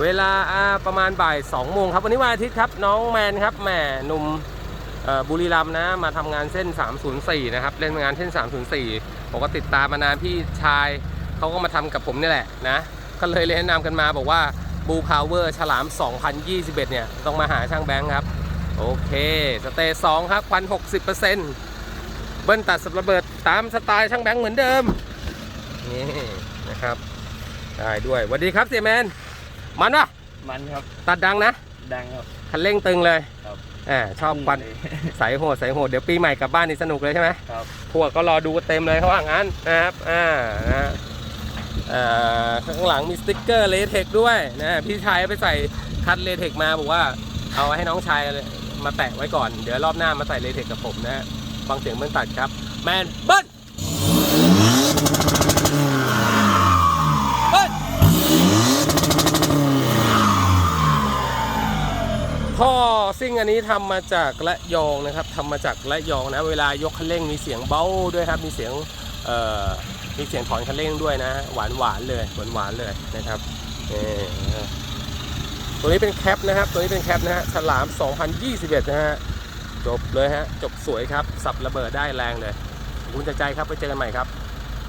เวลาประมาณบ่าย2โมงครับวันนี้วันอาทิตย์ครับน้องแมนครับแหมหนุ่มบุรีรัมย์นะมาทำงานเส้น 304 นะครับเล่นงานเส้น 304 ผมก็ติดตามมานานพี่ชายเขาก็มาทำกับผมนี่แหละนะก็เลยแนะนำกันมาบอกว่าบูพาวเวอร์ฉลาม 2021 เนี่ยต้องมาหาช่างแบงค์ครับ โอเคสเตย์2ครับควัน 60%เบิ้ลตัดสับระเบิดตามสไตล์ช่างแบงค์เหมือนเดิมนี่นะครับได้ด้วยสวัสดีครับเสียแมน มันปะมันครับ ตัดดังนะ ดังครับ คันเร่งตึงเลยครับ อ่าชอบควันใสโหดใสโหดเดี๋ยวปีใหม่กลับบ้านนี่สนุกเลยใช่ไหมครับพวกก็รอดูเต็มเลยเขาว่างั้นนะครับอ่านะฮะอ่าข้างหลังมีสติ๊กเกอร์เลเทคด้วยนะพี่ชายไปใส่คัดเลเทคมาบอกว่าเอาให้น้องชายมาแตะไว้ก่อน เดี๋ยวรอบหน้ามาใส่เลเทคกับผมนะฮะฟังเสียงเบิ้ลตัดครับ แมนเบิ้ลเบิ้ล ท่อซิ่งอันนี้ทำมาจากระยองนะครับทำมาจากระยองนะ เวลายกคันเร่งมีเสียงเบ้าด้วยครับ มีเสียงเอ่อมีเสียงถอนคันเร่งด้วยนะ หวานหวานเลยหวานหวานเลยนะครับนี่นะฮะตัวนี้เป็นแคปนะครับ ตัวนี้เป็นแคปนะฮะฉลาม 2021 นะฮะจบเลยฮะจบสวยครับ สับระเบิดได้แรงเลยคุณจากใจครับไปเจอกันใหม่ครับ